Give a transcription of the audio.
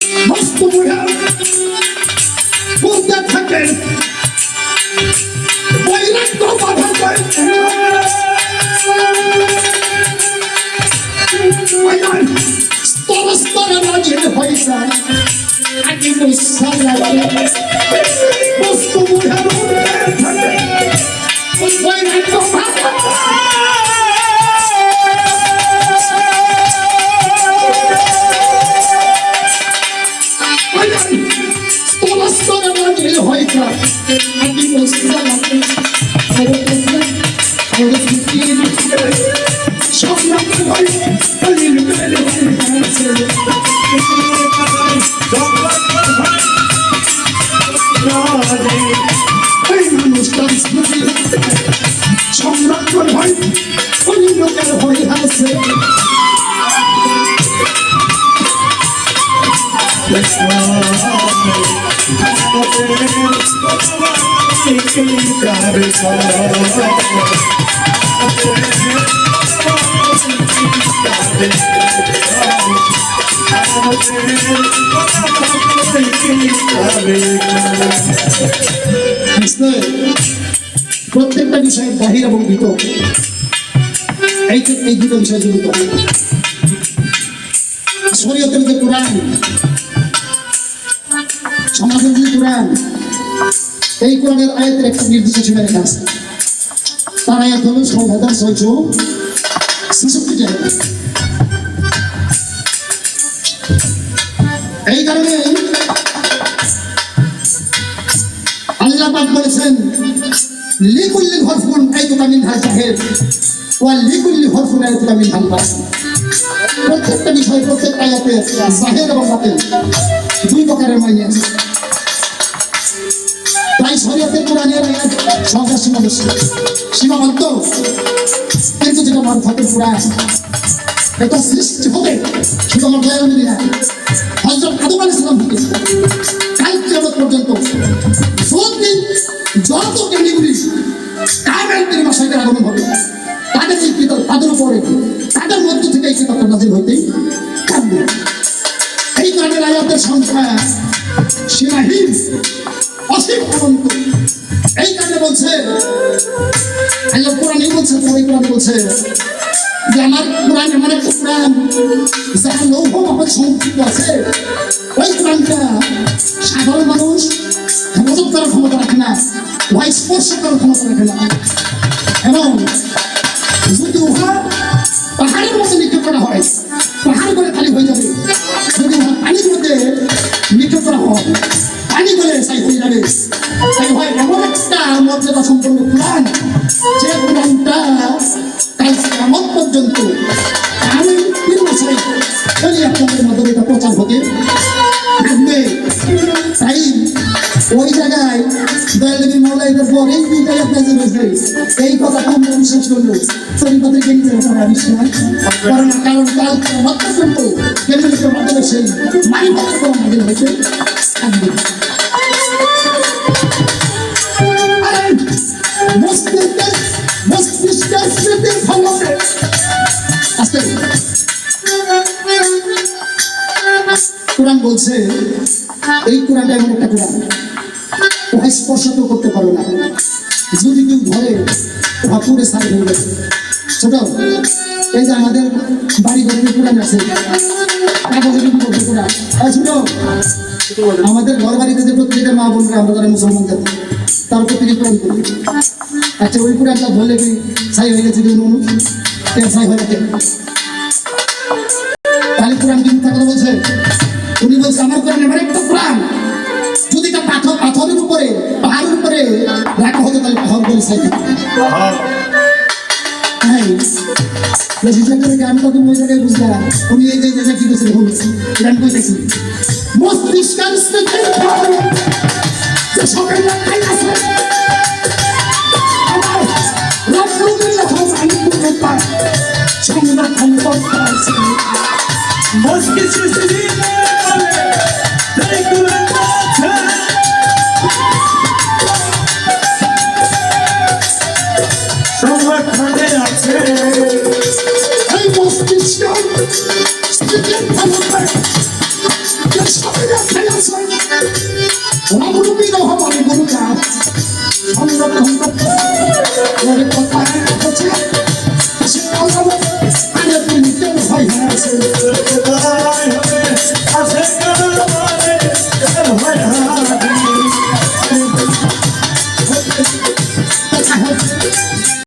বুড়া বলতে থাকেন বৈরাগ্য বাধা করে স্তরে স্তরে নাজির হয়ে যায়। আগে মুসাল নাজির হয়ে প্রত্যেকটা বিষয়ের বাহির এবং ভিতর। এই দুটো বিষয় জড়িত। শরীয়তের যে কোরআন সমাজের যে কোরআন এই কোরআনের আয়াতের একটা নির্দিষ্ট ছিল লেখা আছে তার আয়াত হলো ছয় হাজার ছয়শো ছেষট্টি জায়গা এই কারণে আল্লাহ পাক বলেছেন লিকুল্লি হরফুন আইতুকা মিন হাল জাহেদ ওয়া লিকুল্লি হরফুন আইতুকা মিন হাল প্রত্যেকটা বিষয় প্রত্যেক আয়াতে জাহের এবং বাতিল। দুই প্রকারের মাইনে আছে। সংখ্যা সীমাবদ্ধ। কিন্তু যেটা মারফতের কোরআন এটা সৃষ্টি হবে শুধু আমার দয়াল নবী না হজরত আদম আলাইহিস সালাম থেকে কাল কিয়ামত পর্যন্ত যদি যত জ্ঞানীগুলি কামেলদের ভাষায় আগমন হবে, তাদের এই কিতাব তাদের উপরে, তাদের মধ্য থেকে এই কিতাবটা নাজিল হইতেই থাকবে। এই কোরআনের আয়াতের সংখ্যা সীমাহীন। কোরআনই বলছে যে আমার কোরআন আছে, ওই কোরআনটা সাধারণ মানুষ হেফাজত করার ক্ষমতা রাখে না উহা স্পর্শ করার এবং যদি পাহাড়ের মধ্যে নিক্ষেপ করা হয়, পাহাড় করে খালি হয়ে যাবে, যদি উহা মধ্যে নিক্ষেপ করা হয়, পানি করে সাই হয়ে মর্যাদা সম্পন্ন কোরআন যে কোরআনটা কাল কেমন পর্যন্ত আমি তিন বছরে ওই আপনাদের মাধ্যমে এটা প্রচার হতে থাকবে তাই ওই জায়গায় দয়ালবী মৌলাইদের পর এই দুইটা আপনাদের হয়েছে এই কথা কম বিশ্বাস করল। শরীফাতে কেন্দ্রে ওঠার আবিষ্কার কারণ কারণ কাল কেমন পর্যন্ত কেন্দ্রের মাধ্যমে সেই ভাতের কোনো হয়েছে কোরআন বলছে, এই কোরআনটা এমন একটা কোরআন। ওহা স্পর্শ তো করতে পারো না। যদি কেউ ধরে ওহা পুরে সারি ছোট, এই যে আমাদের বাড়ি ঘরের কোরআন আছে আমাদের ঘর বাড়িতে যে প্রত্যেকটা মা বোনরা, আমরা যারা মুসলমান জাতি, তার প্রত্যেকে কোরআন করি আচ্ছা ওই কোরআনটা ধরলে কি সাই হয়ে গেছে যদি মানুষ? ছাই হয়ে গেছে? তাহলে কোরআন কি মিথ্যা গান কত ওই জায়গায় বুঝলাম উনি এই যে কি করছে দেখুন গান ফল যে সকাল সংরক্ষণ করতে আছে সংরক্ষণে আছে। এই মস্তিষ্ক খেলে আছে? রামরূপী নহমানি গুরুকা সংরক্ষণ করতে ওর কথা হচ্ছে সে আমার আগে কেউ ভয় আছে আছে হয়